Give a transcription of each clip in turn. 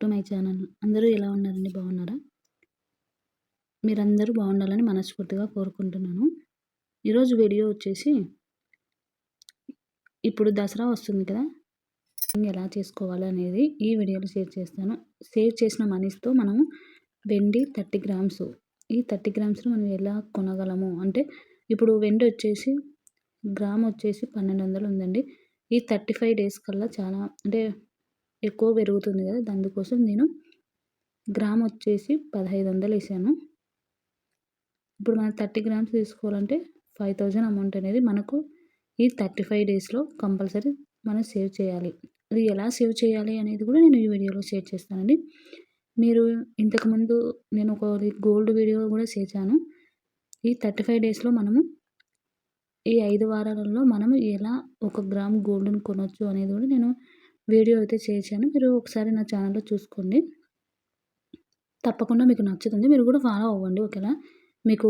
To my channel అందరూ ఎలా ఉన్నారండి? బాగున్నారా? మీరందరూ బాగుండాలని మనస్ఫూర్తిగా కోరుకుంటున్నాను. ఈరోజు వీడియో వచ్చేసి ఇప్పుడు దసరా వస్తుంది కదా? ఎలా చేసుకోవాలి అనేది ఈ వీడియోలో షేర్ చేస్తాను. సేవ్ చేసిన మనీస్తో మనము వెండి థర్టీ గ్రామ్స్. ఈ థర్టీ గ్రామ్స్ని మనం ఎలా కొనగలము? అంటే ఇప్పుడు వెండి వచ్చేసి గ్రామ్ వచ్చేసి పన్నెండు వందలు ఉందండి. ఈ థర్టీ ఫైవ్ డేస్ కల్లా చాలా అంటే ఎక్కువ పెరుగుతుంది కదా దానికోసం నేను గ్రామ్ వచ్చేసి పదహైదు వందలు వేసాను. ఇప్పుడు మనం థర్టీ గ్రామ్స్ తీసుకోవాలంటే ఫైవ్ థౌజండ్ అమౌంట్ అనేది మనకు ఈ థర్టీ ఫైవ్ డేస్లో కంపల్సరీ మనం సేవ్ చేయాలి. అది ఎలా సేవ్ చేయాలి అనేది కూడా నేను ఈ వీడియోలో షేర్ చేస్తానండి. మీరు ఇంతకుముందు నేను ఒక గోల్డ్ వీడియో కూడా చేశాను. ఈ థర్టీ ఫైవ్ డేస్లో మనము ఈ ఐదు వారాలలో మనము ఎలా ఒక గ్రామ్ గోల్డ్ని కొనవచ్చు అనేది కూడా నేను వీడియో అయితే చేశాను. మీరు ఒకసారి నా ఛానల్లో చూసుకోండి. తప్పకుండా మీకు నచ్చుతుంది. మీరు కూడా ఫాలో అవ్వండి ఓకేనా? మీకు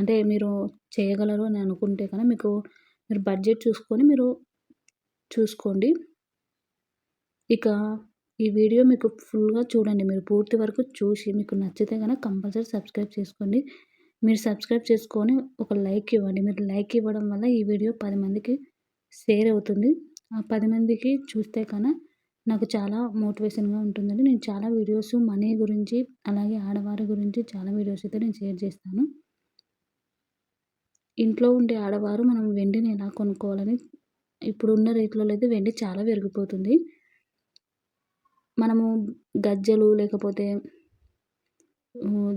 అంటే మీరు చేయగలరు అని అనుకుంటే కనుక మీకు మీరు బడ్జెట్ చూసుకొని మీరు చూసుకోండి. ఇక ఈ వీడియో మీకు ఫుల్గా చూడండి. మీరు పూర్తి వరకు చూసి మీకు నచ్చితే కనుక కంపల్సరీ సబ్స్క్రైబ్ చేసుకోండి. మీరు సబ్స్క్రైబ్ చేసుకొని ఒక లైక్ ఇవ్వండి. మీరు లైక్ ఇవ్వడం వల్ల ఈ వీడియో పది మందికి షేర్ అవుతుంది. పది మందికి చూస్తే కన్నా నాకు చాలా మోటివేషన్గా ఉంటుందండి. నేను చాలా వీడియోస్ మనీ గురించి అలాగే ఆడవారి గురించి చాలా వీడియోస్ అయితే నేను షేర్ చేస్తాను. ఇంట్లో ఉండే ఆడవారు మనం వెండిని ఎలా కొనుక్కోవాలని ఇప్పుడున్న రేట్లలో అయితే వెండి చాలా పెరిగిపోతుంది. మనము గజ్జలు లేకపోతే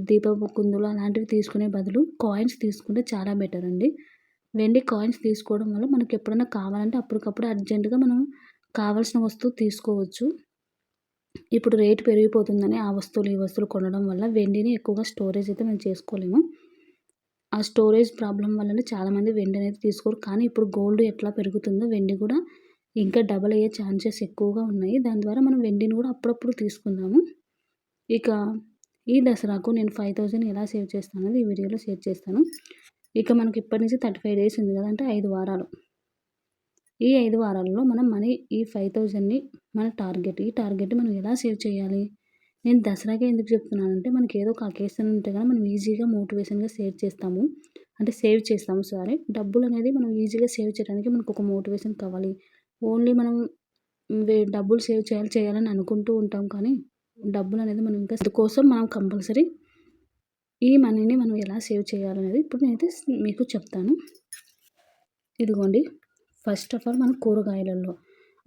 దీపపు కుందులు అలాంటివి తీసుకునే బదులు కాయిన్స్ తీసుకుంటే చాలా బెటర్ అండి వెండి కాయిన్స్ తీసుకోవడం వల్ల మనకి ఎప్పుడైనా కావాలంటే అప్పటికప్పుడు అర్జెంటుగా మనం కావాల్సిన వస్తువు తీసుకోవచ్చు. ఇప్పుడు రేటు పెరిగిపోతుందని ఆ వస్తువులు ఈ వస్తువులు కొనడం వల్ల వెండిని ఎక్కువగా స్టోరేజ్ అయితే మనం చేసుకోలేము. ఆ స్టోరేజ్ ప్రాబ్లం వల్లనే చాలామంది వెండి అనేది తీసుకోరు. కానీ ఇప్పుడు గోల్డ్ ఎట్లా పెరుగుతుందో వెండి కూడా ఇంకా డబల్ అయ్యే ఛాన్సెస్ ఎక్కువగా ఉన్నాయి. దాని ద్వారా మనం వెండిని కూడా అప్పుడప్పుడు తీసుకుందాము. ఇక ఈ దసరాకు నేను ఫైవ్ థౌజండ్ ఎలా సేవ్ చేస్తాను అనేది ఈ వీడియోలో షేర్ చేస్తాను. ఇక మనకి ఇప్పటి నుంచి థర్టీ ఫైవ్ డేస్ ఉంది కదంటే ఐదు వారాలు. ఈ ఐదు వారాలలో మనం మనీ ఈ ఫైవ్ థౌజండ్ని మన టార్గెట్ ఈ టార్గెట్ మనం ఎలా సేవ్ చేయాలి? నేను దసరాకే ఎందుకు చెప్తున్నానంటే మనకి ఏదో ఒక అకేషన్ ఉంటే కానీ మనం ఈజీగా మోటివేషన్గా సేవ్ చేస్తాము. అంటే సేవ్ చేస్తాము సారీ. డబ్బులు అనేది మనం ఈజీగా సేవ్ చేయడానికి మనకు ఒక మోటివేషన్ కావాలి. ఓన్లీ మనం డబ్బులు సేవ్ చేయాలి చేయాలని అనుకుంటూ ఉంటాం కానీ డబ్బులు అనేది మనం ఇంకా కోసం మనం కంపల్సరీ ఈ మనీని మనం ఎలా సేవ్ చేయాలనేది ఇప్పుడు నేనైతే మీకు చెప్తాను. ఇదిగోండి. ఫస్ట్ ఆఫ్ ఆల్ మన కూరగాయలలో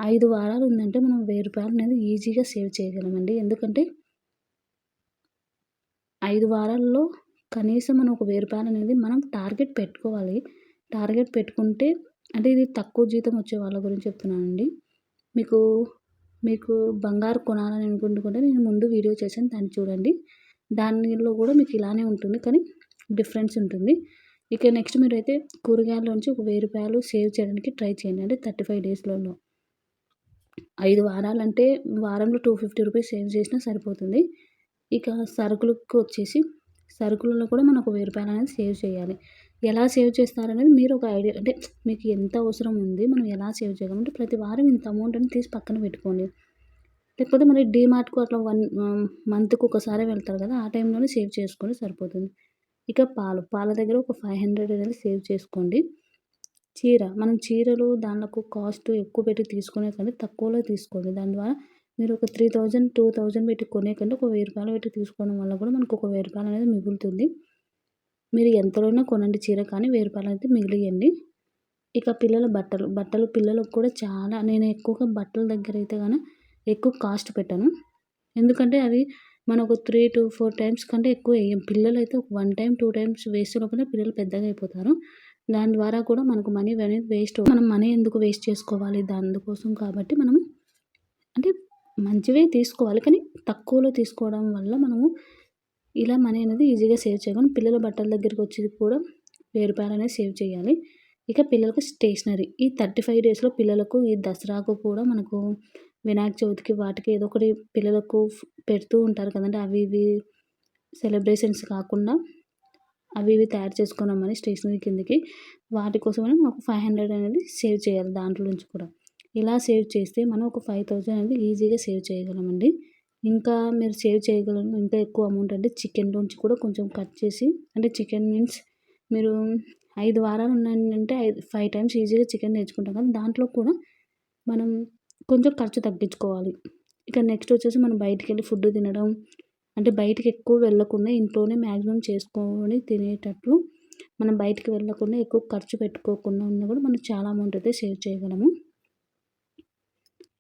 ఐదు వారాలు ఉందంటే మనం వెయ్యి రూపాయలు అనేది ఈజీగా సేవ్ చేయగలమండి. ఎందుకంటే ఐదు వారాల్లో కనీసం మనం ఒక వెయ్యి రూపాయలు అనేది మనం టార్గెట్ పెట్టుకోవాలి. టార్గెట్ పెట్టుకుంటే అంటే ఇది తక్కువ జీతం వచ్చే వాళ్ళ గురించి చెప్తున్నానండి. మీకు మీకు బంగారు కొనాలని అనుకుంటుకుంటే నేను ముందు వీడియో చేశాను. దాన్ని చూడండి. దానిలో కూడా మీకు ఇలానే ఉంటుంది. కానీ డిఫరెన్స్ ఉంటుంది. ఇక నెక్స్ట్ మీరు అయితే కూరగాయల్లోంచి ఒక వెయ్యి రూపాయలు సేవ్ చేయడానికి ట్రై చేయండి. అంటే థర్టీ ఫైవ్ డేస్లలో ఐదు వారాలంటే వారంలో టూ ఫిఫ్టీ రూపీస్ సేవ్ చేసినా సరిపోతుంది. ఇక సరుకులకు వచ్చేసి సరుకులలో కూడా మనం ఒక వెయ్యి రూపాయలు అనేది సేవ్ చేయాలి. ఎలా సేవ్ చేస్తారనేది మీరు ఒక ఐడియా అంటే మీకు ఎంత అవసరం ఉంది మనం ఎలా సేవ్ చేయగలం అంటే ప్రతి వారం ఇంత అమౌంట్ అని తీసి పక్కన పెట్టుకోండి. లేకపోతే మరి డీమార్ట్కు అట్లా వన్ మంత్కు ఒకసారి వెళ్తారు కదా ఆ టైంలోనే సేవ్ చేసుకొని సరిపోతుంది. ఇక పాలు పాల దగ్గర ఒక ఫైవ్ హండ్రెడ్ అనేది సేవ్ చేసుకోండి. చీర మనం చీరలు దానిలకు కాస్ట్ ఎక్కువ పెట్టి తీసుకునే కంటే తక్కువలో తీసుకోండి. దాని ద్వారా మీరు ఒక త్రీ థౌజండ్ టూ థౌజండ్ పెట్టి కొనే కంటే ఒక వెయ్యి రూపాయలు పెట్టి తీసుకోవడం వల్ల కూడా మనకు ఒక వెయ్యి రూపాయలు అనేది మిగులుతుంది. మీరు ఎంతలోనే కొనండి చీర కానీ వెయ్యి రూపాయలు అయితే మిగిలియండి. ఇక పిల్లల బట్టలు బట్టలు పిల్లలకు కూడా చాలా నేను ఎక్కువగా బట్టల దగ్గర అయితే కానీ ఎక్కువ కాస్ట్ పెట్టాను. ఎందుకంటే అవి మనం ఒక త్రీ టు ఫోర్ టైమ్స్ కంటే ఎక్కువ వేయం. పిల్లలు అయితే ఒక one time two times waste లోపల పిల్లలు పెద్దగా అయిపోతారు. దాని ద్వారా కూడా మనకు మనీ అనేది వేస్ట్ మనం మనీ ఎందుకు వేస్ట్ చేసుకోవాలి? దానికోసం కాబట్టి మనం అంటే మంచివే తీసుకోవాలి. కానీ తక్కువలో తీసుకోవడం వల్ల మనము ఇలా మనీ అనేది ఈజీగా సేవ్ చేయగలం. పిల్లల బట్టల దగ్గరికి వచ్చి కూడా వెయ్యి రూపాయలు అనేది సేవ్ చేయాలి. ఇక పిల్లలకు స్టేషనరీ. ఈ థర్టీ ఫైవ్ డేస్లో పిల్లలకు ఈ దసరాకు కూడా మనకు వినాయక చవితికి వాటికి ఏదో ఒకటి పిల్లలకు పెడుతూ ఉంటారు కదండి. అవి ఇవి సెలబ్రేషన్స్ కాకుండా అవి ఇవి తయారు చేసుకున్నామని స్టేషనరీ కిందకి. వాటి కోసమని ఒక ఫైవ్ హండ్రెడ్ అనేది సేవ్ చేయాలి దాంట్లో నుంచి కూడా. ఇలా సేవ్ చేస్తే మనం ఒక ఫైవ్ థౌజండ్ అనేది ఈజీగా సేవ్ చేయగలమండి. ఇంకా మీరు సేవ్ చేయగలను ఇంకా ఎక్కువ అమౌంట్ అంటే చికెన్లోంచి కూడా కొంచెం కట్ చేసి అంటే చికెన్ మీన్స్ మీరు ఐదు వారాలు ఉన్నాయంటే ఐదు ఫైవ్ టైమ్స్ ఈజీగా చికెన్ తెచ్చుకుంటాం కానీ దాంట్లో కూడా మనం కొంచెం ఖర్చు తగ్గించుకోవాలి. ఇక నెక్స్ట్ వచ్చేసి మనం బయటికి వెళ్ళి ఫుడ్ తినడం. అంటే బయటికి ఎక్కువ వెళ్ళకుండా ఇంట్లోనే మ్యాక్సిమం చేసుకొని తినేటట్లు మనం బయటికి వెళ్ళకుండా ఎక్కువ ఖర్చు పెట్టుకోకుండా ఉన్నా కూడా మనం చాలా అమౌంట్ అయితే సేవ్ చేయగలము.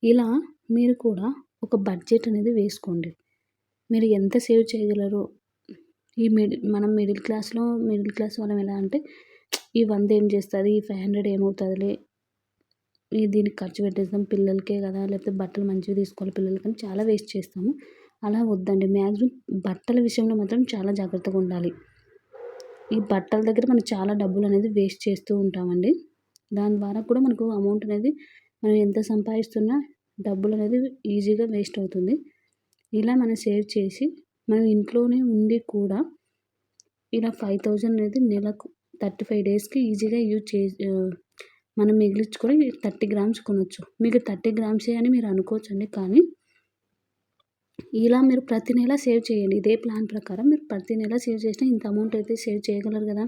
ఇలా మీరు కూడా ఒక బడ్జెట్ అనేది వేసుకోండి. మీరు ఎంత సేవ్ చేయగలరో. ఈ మిడిల్ మనం మిడిల్ క్లాస్లో మిడిల్ క్లాస్ వాళ్ళం ఎలా అంటే ఈ వంద ఏం చేస్తుంది? ఈ ఫైవ్ హండ్రెడ్ ఏమవుతుందిలే? దీనికి ఖర్చు పెట్టేస్తాం పిల్లలకే కదా లేకపోతే బట్టలు మంచిగా తీసుకోవాలి పిల్లలకి అని చాలా వేస్ట్ చేస్తాము. అలా వద్దండి. మ్యాక్సిమం బట్టల విషయంలో మాత్రం చాలా జాగ్రత్తగా ఉండాలి. ఈ బట్టల దగ్గర మనం చాలా డబ్బులు అనేది వేస్ట్ చేస్తూ ఉంటామండి. దాని ద్వారా కూడా మనకు అమౌంట్ అనేది మనం ఎంత సంపాదిస్తున్నా డబ్బులు అనేది ఈజీగా వేస్ట్ అవుతుంది. ఇలా మనం సేవ్ చేసి మనం ఇంట్లోనే ఉండి కూడా ఇలా ఫైవ్ థౌజండ్ అనేది నెలకు థర్టీ ఫైవ్ డేస్కి ఈజీగా యూజ్ చే మనం మిగిలించుకొని థర్టీ గ్రామ్స్ కొనవచ్చు మీకు థర్టీ గ్రామ్సే అని మీరు అనుకోవచ్చండి కానీ ఇలా మీరు ప్రతి నెల సేవ్ చేయండి. ఇదే ప్లాన్ ప్రకారం మీరు ప్రతి నెల సేవ్ చేసినా ఇంత అమౌంట్ అయితే సేవ్ చేయగలరు కదా?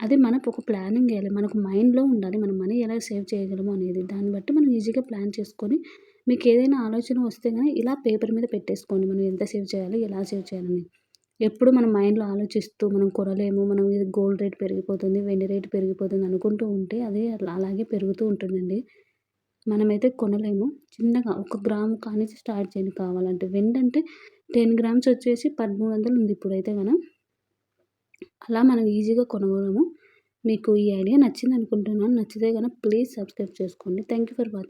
అది మనకు ఒక ప్లానింగ్ వేయాలి. మనకు మైండ్లో ఉండాలి మనం మనీ ఎలా సేవ్ చేయగలము అనేది. దాన్ని బట్టి మనం ఈజీగా ప్లాన్ చేసుకొని మీకు ఏదైనా ఆలోచన వస్తే కానీ ఇలా పేపర్ మీద పెట్టేసుకోండి. మనం ఎంత సేవ్ చేయాలి ఎలా సేవ్ చేయాలని. ఎప్పుడు మన మైండ్లో ఆలోచిస్తూ మనం కొనలేము మనం ఇది గోల్డ్ రేట్ పెరిగిపోతుంది వెండి రేట్ పెరిగిపోతుంది అనుకుంటూ ఉంటే అది అలాగే పెరుగుతూ ఉంటుందండి. మనమైతే కొనలేము. చిన్నగా ఒక గ్రాము కానీ స్టార్ట్ చేయండి కావాలంటే. వెండి అంటే టెన్ గ్రామ్స్ వచ్చేసి పదమూడు వందలు ఉంది ఇప్పుడైతే మనం అలా మనం ఈజీగా కొనగలము. మీకు ఈ ఐడియా నచ్చింది అనుకుంటున్నాను నచ్చితే కనుక ప్లీజ్ సబ్స్క్రైబ్ చేసుకోండి. Thank you for watching